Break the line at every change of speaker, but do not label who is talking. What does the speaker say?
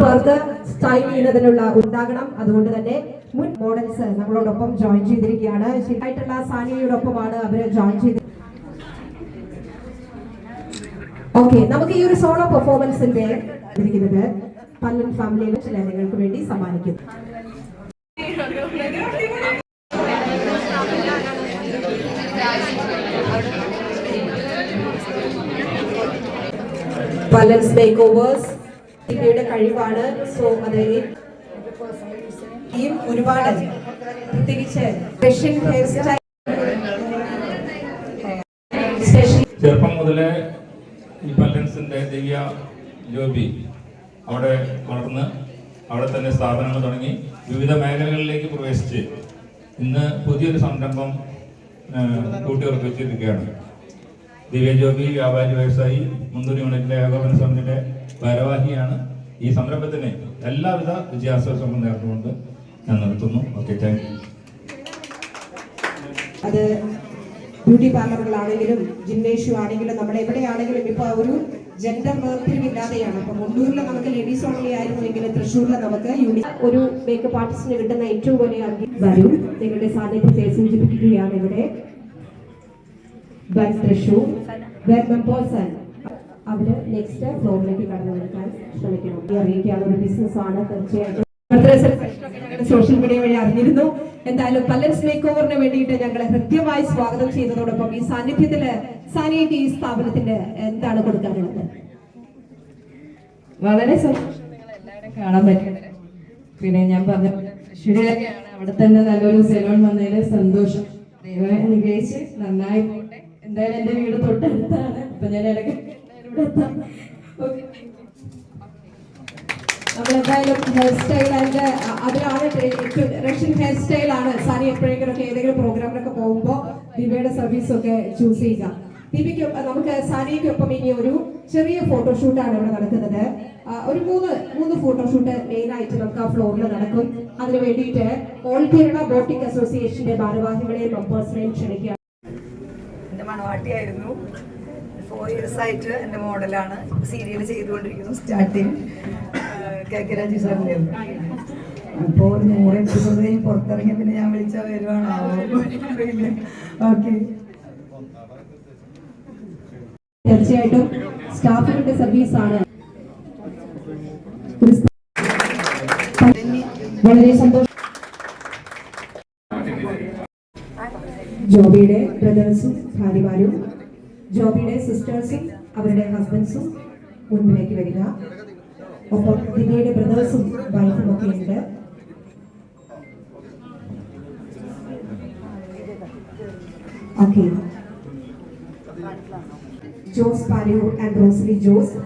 പേർക്ക് സ്റ്റൈൽ ചെയ്യുന്നതിനുള്ള ഉണ്ടാകണം. അതുകൊണ്ട് തന്നെ മുൻ മോഡൽസ് നമ്മളോടൊപ്പം ജോയിൻ ചെയ്തിരിക്കുകയാണ്. ശരിയായിട്ടുള്ള സാനിയയോടൊപ്പമാണ് അവർ ജോയിൻ ചെയ്ത് ഓക്കെ നമുക്ക് ഈ ഒരു സോളോ പെർഫോമൻസിന്റെ ഇരിക്കുന്നത് പല്ലൻ ഫാമിലിയിലെ ചില നിങ്ങൾക്ക് വേണ്ടി സമ്മാനിക്കുന്നു. പല്ലൻസ് മേക്ക് ഓവേഴ്സ് ദിവ്യയുടെ കഴിവാണ്. സോ അത് ഒരുപാട് പ്രത്യേകിച്ച് സ്പെഷ്യൽ ഹെയർ സ്റ്റൈൽ
ചെറുപ്പം മുതലേ ഈ പല്ലൻസിന്റെ ദിവ്യ ജോബി അവിടെ വളർന്ന് അവിടെ തന്നെ സ്ഥാപനങ്ങൾ തുടങ്ങി വിവിധ മേഖലകളിലേക്ക് പ്രവേശിച്ച് ഇന്ന് പുതിയൊരു സംരംഭം കൂട്ടിയുറപ്പ് വെച്ചിരിക്കുകയാണ് ദിവ്യ ജോബി വ്യാപാരി വ്യവസായി മുന്തൂർ യൂണിറ്റിലെ ഏകോപന സമിതിയുടെ ഭാരവാഹിയാണ്. ഈ സംരംഭത്തിന് എല്ലാവിധ വിജയാശംസകളും നേർന്നുകൊണ്ട് ഞാൻ നിർത്തുന്നു. Okay thank you.
അത് ബ്യൂട്ടി പാർലറുകളാണെങ്കിലും ജിംനേഷ്യം ആണെങ്കിലും നമ്മൾ എവിടെയാണെങ്കിലും ഇപ്പൊ ഒരു ജെൻഡർ വേർതിരിവില്ലാതെയാണ്. അപ്പൊ മുണ്ടൂരിൽ നമുക്ക് ലേഡീസ് ഓൺലി ആയിരുന്നുവെങ്കിൽ തൃശ്ശൂരിൽ നമുക്ക് യൂണി ഒരു മേക്കപ്പ് ആർട്ടിസ്റ്റിന് കിട്ടുന്ന ഏറ്റവും വലിയ വരും. നിങ്ങളുടെ സാന്നിധ്യത്തെ സൂചിപ്പിക്കുകയാണ് ഇവിടെ. ബൻ തൃശൂർ മെമ്പേഴ്സ് അവർ നെക്സ്റ്റ് ഫ്ലോറിലേക്ക് കടന്നു വരുത്താൻ ശ്രമിക്കണം. ഈ അറിയിക്കാനുള്ള ഒരു ബിസിനസ് ആണ് തീർച്ചയായിട്ടും. സോഷ്യൽ മീഡിയ വഴി അറിഞ്ഞിരുന്നു. എന്തായാലും പല്ലൻസ് മേക്ക് ഓവറിന് വേണ്ടിയിട്ട് ഞങ്ങളെ ഹൃദ്യമായി സ്വാഗതം ചെയ്തതോടൊപ്പം ഈ സാന്നിധ്യത്തിൽ സാനിയായിട്ട് ഈ സ്ഥാപനത്തിന്റെ എന്താണ് കൊടുക്കാനുള്ളത്?
വളരെ സന്തോഷം കാണാൻ പറ്റുന്നത്. പിന്നെ ഞാൻ പറഞ്ഞ തൃശ്ശൂരിലൊക്കെയാണ് അവിടെ തന്നെ നല്ലൊരു സെലോൺ വന്നതിൽ സന്തോഷം. ദൈവം അനുഗ്രഹിച്ച് നന്നായി പോട്ടെ എന്തായാലും എന്റെ വീട് തൊട്ടടുത്താണ്. അപ്പൊ ഞാൻ ഇടയ്ക്ക് ഇവിടെ എത്താം. ഓക്കെ
നമ്മളെന്തായാലും ഹെയർ സ്റ്റൈൽ ആൻഡ് അതിലാണ് റഷ്യൻ ഹെയർ സ്റ്റൈൽ ആണ് സാനി എപ്പോഴെങ്കിലും ഏതെങ്കിലും പ്രോഗ്രാമിനൊക്കെ പോകുമ്പോൾ ദിവ്യയുടെ സർവീസ് ഒക്കെ ചൂസ് ചെയ്യുക. ദിവ്യയ്ക്ക് നമുക്ക് സാനിയ്ക്കൊപ്പം ഇനി ഒരു ചെറിയ ഫോട്ടോഷൂട്ടാണ് ഇവിടെ നടക്കുന്നത്. ഒരു മൂന്ന് മൂന്ന് ഫോട്ടോഷൂട്ട് മെയിൻ ആയിട്ട് നമുക്ക് ആ ഫ്ലോറിൽ നടക്കും. അതിനു വേണ്ടിയിട്ട് ഓൾ കേരള ബോട്ടിക് അസോസിയേഷന്റെ ഭാരവാഹികളെയും മെമ്പേഴ്സിനെയും ക്ഷണിക്കുക
മണവാട്ടിയായിരുന്നു. ഫോർ ഇയേഴ്സ് ആയിട്ട് എന്റെ മോഡലാണ് സീരിയൽ ചെയ്തുകൊണ്ടിരിക്കുന്നു സ്റ്റാർട്ടിങ് കേക്കരാജി സാറിന്റെ. അപ്പോൾ നൂറ് എപ്പിസോഡ് കഴിഞ്ഞ് പുറത്തിറങ്ങി പിന്നെ ഞാൻ വിളിച്ചാൽ വരുവാണോ? ഓക്കെ
തീർച്ചയായിട്ടും സ്റ്റാഫുകളുടെ സർവീസ് ആണ് വളരെ സന്തോഷം. ജോബിയുടെ ബ്രദേഴ്സും ഭാര്യമാരും ജോബിയുടെ സിസ്റ്റേഴ്സും അവരുടെ ഹസ്ബൻഡ്സും മുൻപിലേക്ക് വരിക. ഒപ്പം ദിവ്യയുടെ ബ്രദേഴ്സും വൈഫും ഒക്കെ ഉണ്ട് ജോസ് പാലിയോ ആൻഡ് റോസ്ലി ജോസ്.